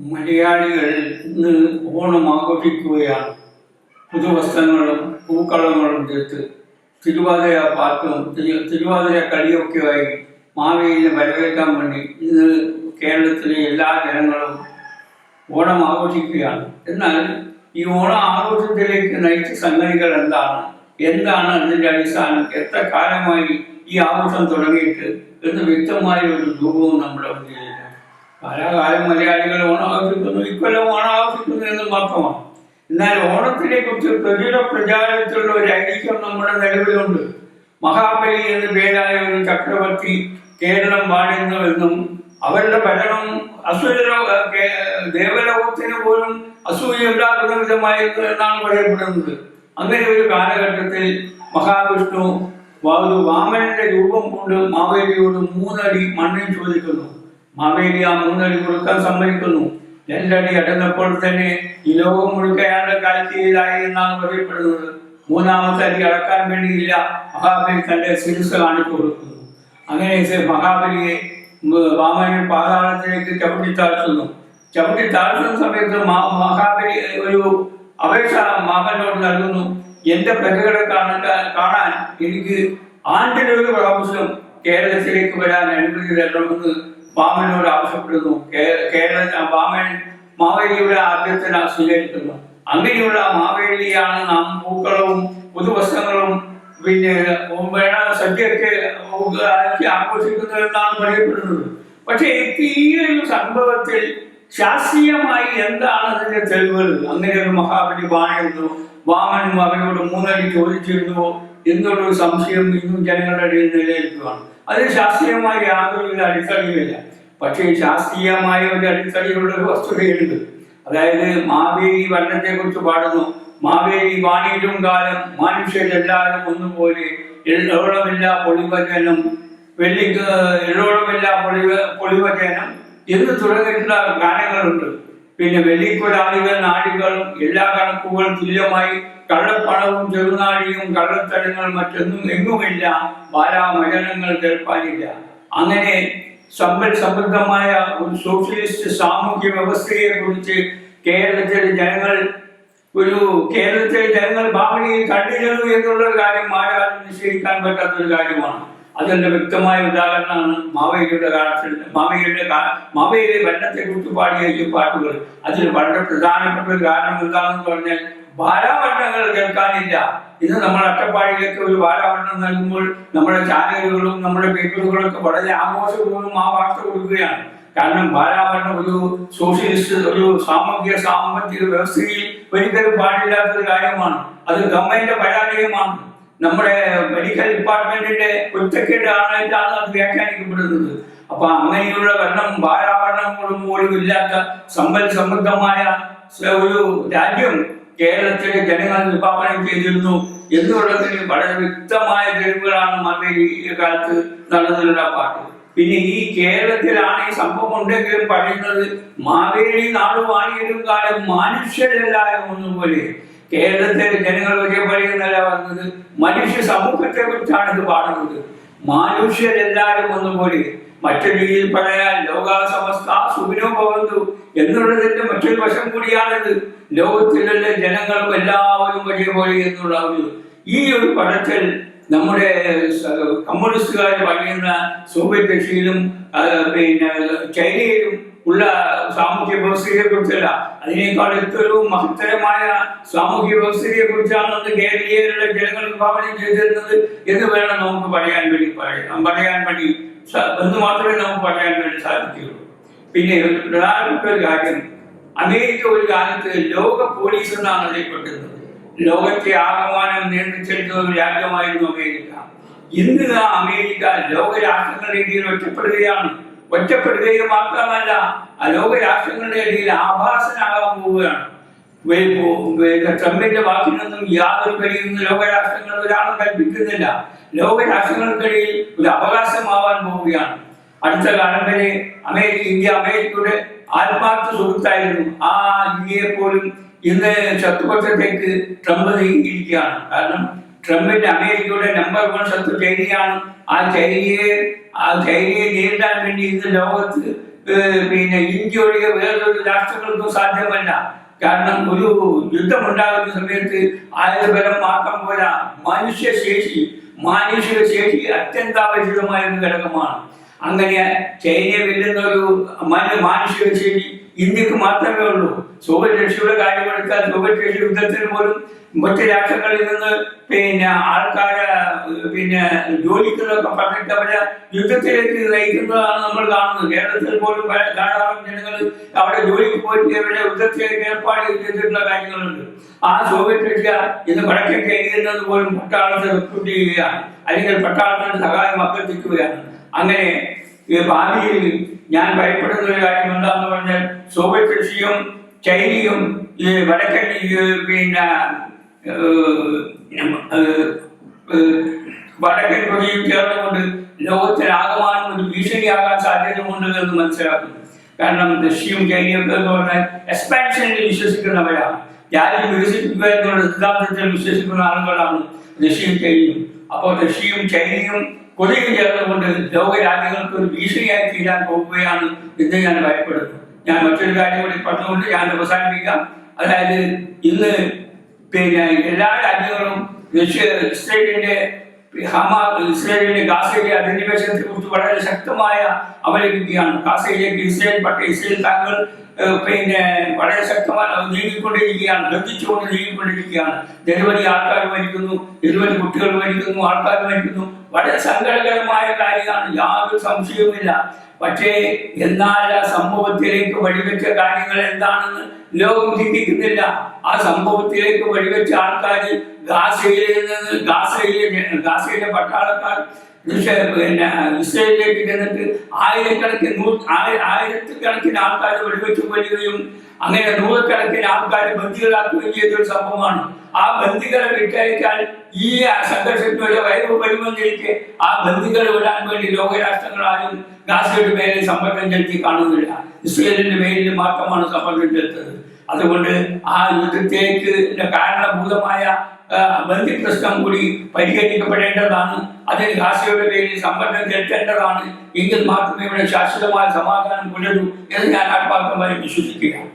മലയാളികൾ ഇന്ന് ഓണം ആഘോഷിക്കുകയാണ്. പുതുവസ്ത്രങ്ങളും പൂക്കളങ്ങളും ചേർത്ത് തിരുവാതിര പാട്ടും തിരു- തിരുവാതിര കളിയൊക്കെയായി മാവേലിനെ വരവേൽക്കാൻ വേണ്ടി ഇന്ന് കേരളത്തിലെ എല്ലാ ജനങ്ങളും ഓണം ആഘോഷിക്കുകയാണ്. എന്നാൽ ഈ ഓണം ആഘോഷത്തിലേക്ക് നയിച്ച സംഗതികൾ എന്താണ്? എന്താണ് അതിന്റെ അടിസ്ഥാനം? എത്ര കാലമായി ഈ ആഘോഷം തുടങ്ങിയിട്ട്? എന്ന് വ്യക്തമായ ഒരു രൂപവും നമ്മുടെ മുന്നിലില്ല. കാലാകാലം മലയാളികൾ ഓണം ആഘോഷിക്കുന്നു ഇക്കൊല്ലം ഓണം ആഘോഷിക്കുന്നു എന്ന് മാത്രമാണ്. എന്നാൽ ഓണത്തിനെ കുറിച്ച് പ്രചുര പ്രചാരത്തിലുള്ള ഒരു ഐക്യം നമ്മുടെ നിലവിലുണ്ട്. മഹാബലി എന്ന പേരായ ഒരു ചക്രവർത്തി കേരളം വാഴുന്നുവെന്നും അവരുടെ ഭരണം അസുര ദേവലോകത്തിന് പോലും അസൂയ ഉണ്ടാക്കുന്ന വിധമായിരുന്നു എന്നാണ് പറയപ്പെടുന്നത്. അങ്ങനെ ഒരു കാലഘട്ടത്തിൽ മഹാവിഷ്ണു വാമനന്റെ രൂപം കൊണ്ട് മാവേലിയോട് മൂന്നടി മണ്ണിൽ ചോദിക്കുന്നു. മാവേലി ആ മൂന്നടി കൊടുക്കാൻ സമ്മതിക്കുന്നു. രണ്ടടി അടങ്ങപ്പോൾ തന്നെ ഈ ലോകം മുഴുക്ക അയാളുടെ കാഴ്ചയിലായി എന്നാണ് പറയപ്പെടുന്നത്. മൂന്നാമത്തെ അടി അടക്കാൻ വേണ്ടിയില്ല. മഹാബലി തന്റെ ശിരസ് കാണിച്ചു കൊടുക്കുന്നു. അങ്ങനെ മഹാബലിയെ വാമനൻ പാതാളത്തിലേക്ക് ചവിട്ടി താഴ്ത്തുന്നു. ചവിട്ടി താഴ്ത്തുന്ന സമയത്ത് മഹാബലി ഒരു അപേക്ഷ മാമനോട് നൽകുന്നു. എന്റെ പ്രജകളെ കാണാൻ എനിക്ക് ആണ്ടിലൊരു പ്രാവശ്യം കേരളത്തിലേക്ക് വരാൻ അനുമതി തരണമെന്ന് വാമനോട് ആവശ്യപ്പെടുന്നു. കേരള വാമൻ മാവേലിയുടെ ആദ്യത്തിന് സ്വീകരിക്കുന്നു. അങ്ങനെയുള്ള മാവേലിയാണ് നാം പൂക്കളവും പുതുവസ്ത്രങ്ങളും പിന്നെ വേണ സദ്യയൊക്കെ ആക്കി ആഘോഷിക്കുന്നതെന്നാണ് പറയപ്പെടുന്നത്. പക്ഷേ ഈ ഒരു സംഭവത്തിൽ ശാസ്ത്രീയമായി എന്താണ് അതിന്റെ തെളിവുകൾ? അങ്ങനെ ഒരു മഹാബലി വാണിരുന്നു വാമനും അവനോട് മൂന്നടി ചോദിച്ചിരുന്നുവോ എന്നുള്ളൊരു സംശയം ഇന്നും ജനങ്ങളുടെ ഇടയിൽ നിലനിൽക്കുകയാണ്. അത് ശാസ്ത്രീയമായ യാതൊരു അടിത്തടിയുമില്ല. പക്ഷേ ശാസ്ത്രീയമായ ഒരു അടിത്തറയുള്ള ഒരു വസ്തുതയുണ്ട്. അതായത് മാവേലി വർണത്തെ കുറിച്ച് പാടുന്നു. മാവേലി വാണിയിലും കാലം മനുഷ്യരെല്ലാവരും ഒന്നുപോലെ എള്ളോളമില്ല പൊളിവചനം വെള്ളി എള്ളോളമില്ല പൊളിവ പൊളിവചനം എന്ന് തുടങ്ങിയിട്ടുള്ള ഗാനങ്ങളുണ്ട്. പിന്നെ വെള്ളിക്കൊരാളികൾ നാടികളും എല്ലാ കണക്കുകളും തുല്യമായി കള്ളപ്പണവും ചെറുനാഴിയും കള്ളത്തരങ്ങൾ മറ്റൊന്നും എങ്ങുമില്ല. ബാലാമചനങ്ങൾ കേൾപ്പാനില്ല. അങ്ങനെ സമ്പൽ സമൃദ്ധമായ ഒരു സോഷ്യലിസ്റ്റ് സാമൂഹ്യ വ്യവസ്ഥയെ കുറിച്ച് കേരളത്തിലെ ജനങ്ങൾ ഒരു കേരളത്തിലെ ജനങ്ങൾ ഭാവനയിൽ കണ്ടിരുന്നു എന്നുള്ള കാര്യം ആരാലും പറ്റാത്ത ഒരു കാര്യമാണ്. അതിന്റെ വ്യക്തമായ ഉദാഹരണമാണ് മാവേലിയുടെ കാലത്തിൽ മാവേലിയുടെ കാ- മാവേലി ഭരണത്തെ കുറിച്ച് പാടിയ ഈ പാട്ടുകൾ. അതിൽ വളരെ പ്രധാനപ്പെട്ട ഒരു കാരണം എന്താണെന്ന് പറഞ്ഞാൽ ബാലാവർണങ്ങൾ കേൾക്കാനില്ല. ഇന്ന് നമ്മൾ അട്ടപ്പാടിയിലേക്ക് ഒരു ബാലാവർണം നൽകുമ്പോൾ നമ്മുടെ ചാനലുകളും നമ്മുടെ പേപ്പറുകളും ഒക്കെ വളരെ ആഘോഷപൂർവം ആ വാർത്ത കൊടുക്കുകയാണ്. കാരണം ബാലാവർണം ഒരു സോഷ്യലിസ്റ്റ് ഒരു സാമൂഹിക സാമ്പത്തിക വ്യവസ്ഥയിൽ ഒരിക്കലും പാടില്ലാത്ത ഒരു കാര്യമാണ്. അത് ഗവൺമെന്റിന്റെ പരാജയമാണ്. നമ്മുടെ മെഡിക്കൽ ഡിപ്പാർട്ട്മെന്റിന്റെ കുറ്റക്കേടായിട്ടാണ് അത് വ്യാഖ്യാനിക്കപ്പെടുന്നത്. അപ്പൊ അങ്ങനെയുള്ള വർണം ഭാരാഭരണങ്ങളും പോലും ഇല്ലാത്ത സമ്പൽ സമൃദ്ധമായ ഒരു രാജ്യം കേരളത്തിലെ ജനങ്ങൾ വിഭാവനം ചെയ്തിരുന്നു എന്നുള്ളതിന് വളരെ വ്യക്തമായ തെളിവുകളാണ് മന്ത്രി ഈ കാലത്ത് നടന്നിട്ടുള്ള പാട്ട്. പിന്നെ ഈ കേരളത്തിലാണ് ഈ സംഭവം ഉണ്ടെങ്കിലും പറയുന്നത് മാവേലി നാട് വാണിയരും കാലം മനുഷ്യരല്ലായ ഒന്നുപോലെ കേരളത്തിലെ ജനങ്ങൾ ഒരേ പറയുന്നല്ല പറഞ്ഞത് മനുഷ്യ സമൂഹത്തെ കുറിച്ചാണ് ഇത് പാടുന്നത്. മനുഷ്യരെല്ലാവരും ഒന്നുപോലെ. രീതിയിൽ പറയാൻ ലോകാസമസ്ത സുഖിനോ ഭവന്തു എന്നുള്ളതിന്റെ മറ്റൊരു വശം കൂടിയാണിത്. ലോകത്തിലുള്ള ജനങ്ങളും എല്ലാവരും ഒരേപോലെ എന്നുള്ള ഒരു ഈ ഒരു പടത്തിൽ നമ്മുടെ കമ്മ്യൂണിസ്റ്റുകാർ പറയുന്ന സോവിയറ്റ് റഷ്യയിലും പിന്നെ ചൈനയിലും ഉള്ള സാമൂഹ്യ വ്യവസ്ഥയെ കുറിച്ചല്ല അതിനേക്കാൾ എത്രയും മഹത്തരമായ സാമൂഹ്യ വ്യവസ്ഥയെ കുറിച്ചാണ് അന്ന് കേരളീയരുടെ ജനങ്ങൾ വിഭാവനം ചെയ്തിരുന്നത് എന്ന് വേണം നമുക്ക് പറയാൻ വേണ്ടി പറയാം പറയാൻ വേണ്ടി എന്ന് മാത്രമേ നമുക്ക് പറയാൻ വേണ്ടി സാധിക്കുകയുള്ളൂ. പിന്നെ ഒരു പ്രധാനപ്പെട്ട ഒരു കാര്യം. അമേരിക്ക ഒരു കാലത്ത് ലോക പോലീസ് എന്നാണ് അറിയപ്പെട്ടിരുന്നത്. ലോകത്തെ ആകമാനം നിയന്ത്രിച്ചെടുക്കുന്ന ഒരു രാജ്യമായിരുന്നു അമേരിക്ക. ഇന്ന് അമേരിക്ക ലോകരാഷ്ട്രങ്ങളുടെ രീതിയിൽ ഒറ്റപ്പെടുകയാണ്. ഒറ്റപ്പെടുകയും മാത്രമല്ല ആ ലോകരാഷ്ട്രങ്ങളുടെ ഇടയിൽ ആഭാസനാകാൻ പോവുകയാണ്. ട്രംപിന്റെ വാക്കിനൊന്നും യാതൊരു കഴിയുന്ന ലോകരാഷ്ട്രങ്ങൾ ഒരാളും കൽപ്പിക്കുന്നില്ല. ലോകരാഷ്ട്രങ്ങൾക്കിടയിൽ ഒരു അവകാശമാവാൻ പോവുകയാണ്. അടുത്ത കാലം വരെ അമേരിക്ക ഇന്ത്യ അമേരിക്കയുടെ ആത്മാർത്ഥ സുഹൃത്തായിരുന്നു. ആ ഇന്ത്യയെ പോലും ഇന്ന് ശത്രുപക്ഷത്തേക്ക് ട്രംപ് നീങ്ങിയിരിക്കുകയാണ് കാരണം ട്രംപിന്റെ അമേരിക്കയുടെ നമ്പർ വൺ ശത്രു ചൈനയാണ്. ആ ചൈനയെ ആ ധൈര്യം നേരിടാൻ വേണ്ടി ഇന്ന് ലോകത്ത് പിന്നെ ഇന്ത്യ ഒഴികെ വേറൊരു രാഷ്ട്രങ്ങൾക്കും സാധ്യമല്ല. കാരണം ഒരു യുദ്ധമുണ്ടാകുന്ന സമയത്ത് ആയുധബലം മാത്രം പോരാ. മനുഷ്യശേഷി മാനുഷിക ശേഷി അത്യന്താപേക്ഷിതമായ ഒരു ഘടകമാണ്. അങ്ങനെ ചൈനയെ വെല്ലുന്ന ഒരു മനു- മാനുഷിക ശേഷി ഇന്ത്യയ്ക്ക് മാത്രമേ ഉള്ളൂ. സോവിയറ്റ് റഷ്യയുടെ കാര്യമെടുത്താൽ സോവിയറ്റ് റഷ്യ യുദ്ധത്തിന് പോലും മറ്റു രാഷ്ട്രങ്ങളിൽ നിന്ന് പിന്നെ ആൾക്കാരെ പിന്നെ ജോലിക്കുന്നൊക്കെ പറഞ്ഞിട്ട് അവരെ യുദ്ധത്തിലേക്ക് നയിക്കുന്നതാണ് നമ്മൾ കാണുന്നത്. കേരളത്തിൽ പോലും ധാരാളം ജനങ്ങൾ അവിടെ ജോലിക്ക് പോയിട്ട് അവരുടെ യുദ്ധത്തിലേക്ക് ഏർപ്പാട് ചെയ്തിട്ടുള്ള കാര്യങ്ങളുണ്ട്. ആ സോവിയറ്റ് റഷ്യ ഇന്ന് വടക്കേ കഴിയുന്നത് പോലും പട്ടാളത്തെ റിക്രൂട്ട് ചെയ്യുകയാണ്. അല്ലെങ്കിൽ പട്ടാളത്തിന് സഹായം അഭ്യർത്ഥിക്കുകയാണ്. അങ്ങനെ ഭാവിയിൽ ഞാൻ ഭയപ്പെടുന്ന ഒരു കാര്യം എന്താന്ന് പറഞ്ഞാൽ സോവിയറ്റ് റഷ്യയും ചൈനയും വടക്കൻ പിന്നെ വടക്കൻ കൊറിയയും ചേർന്നുകൊണ്ട് ലോകത്തിലാകമാനം ഒരു ഭീഷണിയാകാൻ സാധ്യതയുണ്ട് എന്ന് മനസ്സിലാക്കുന്നു. കാരണം റഷ്യയും ചൈനയും ഒക്കെ എന്ന് പറഞ്ഞാൽ എക്സ്പാൻഷനിൽ വിശ്വസിക്കുന്നവരാണ്. രാജ്യം വികസിപ്പിക്കുക എന്നുള്ള സിദ്ധാന്തത്തിൽ വിശ്വസിക്കുന്ന ആളുകളാണ് റഷ്യയും ചൈനയും. അപ്പോൾ റഷ്യയും ചൈനയും കൊറിയയും ചേർന്നുകൊണ്ട് ലോക രാജ്യങ്ങൾക്ക് ഒരു ഭീഷണിയായി തീരാൻ പോകുകയാണ് എന്ന് ഞാൻ ഭയപ്പെടുന്നു. ഞാൻ മറ്റൊരു കാര്യം കൂടി പറഞ്ഞുകൊണ്ട് ഞാൻ അവസാനിപ്പിക്കാം. അതായത് ഇന്ന് പിന്നെ എല്ലാ രാജ്യങ്ങളും റഷ്യ ഇസ്രയേലിന്റെ ഹമാ ഇസ്രയേലിന്റെ ഗാസയിലെ അധിനിവേശത്തെ കുറിച്ച് വളരെ ശക്തമായ അപലപിക്കുകയാണ് ഗാസയിലേക്ക് ഇസ്രയേൽ പട്ട ഇസ്രയേൽ താങ്കൾ പിന്നെ വളരെ ശക്തമായി നീങ്ങിക്കൊണ്ടിരിക്കുകയാണ്. ഗതിച്ചുകൊണ്ട് നീങ്ങിക്കൊണ്ടിരിക്കുകയാണ്. നിരവധി ആൾക്കാർ മരിക്കുന്നു നിരവധി കുട്ടികൾ മരിക്കുന്നു ആൾക്കാർ മരിക്കുന്നു. വളരെ സങ്കടകരമായ കാര്യമാണ്. യാതൊരു സംശയവുമില്ല. പക്ഷേ എന്നാൽ ആ സംഭവത്തിലേക്ക് വഴിവെച്ച കാര്യങ്ങൾ എന്താണെന്ന് ലോകം ചിന്തിക്കുന്നില്ല. ആ സംഭവത്തിലേക്ക് വഴിവെച്ച ആൾക്കാർ ഗാസയിലെ ഗാസയിലെ ഗാസയിലെ പട്ടാളക്കാർ പിന്നെ ഇസ്രയേലിലേക്ക് ചെന്നിട്ട് ആയിരക്കണക്കിന് നൂ ആയി- ആയിരക്കണക്കിന് ആൾക്കാർ വെടിവെച്ച് കൊല്ലുകയും അങ്ങനെ നൂറുകണക്കിന് ആൾക്കാർ ബന്ദികളാക്കുകയും ചെയ്തൊരു സംഭവമാണ്. ആ ബന്ദികളെ വിട്ടയക്കാൻ ഈ സംഘർഷത്തിനുള്ള വയറു വരുമെന്നിരിക്കെ ആ ബന്ദികളെ വിടാൻ വേണ്ടി ലോകരാഷ്ട്രങ്ങളാരും ഗാസയുടെ പേരിൽ സമ്മർദ്ദം ചെലുത്തി കാണുന്നില്ല. ഇസ്രയേലിന്റെ പേരിൽ മാത്രമാണ് സമ്മർദ്ദം ചെലുത്തത് അതുകൊണ്ട് ആ യുദ്ധത്തേക്ക് കാരണഭൂതമായ ആ, ബന്ദി പ്രശ്നം കൂടി പരിഹരിക്കപ്പെടേണ്ടതാണ് അതിന് ഗാസയുടെ പേരിൽ സമ്മർദ്ദം ചെലുത്തേണ്ടതാണ് എങ്കിൽ മാത്രമേ ഇവിടെ ശാശ്വതമായ സമാധാനം പുലരൂ എന്ന് ഞാൻ ആത്മാർത്ഥമായി വിശ്വസിക്കുകയാണ്.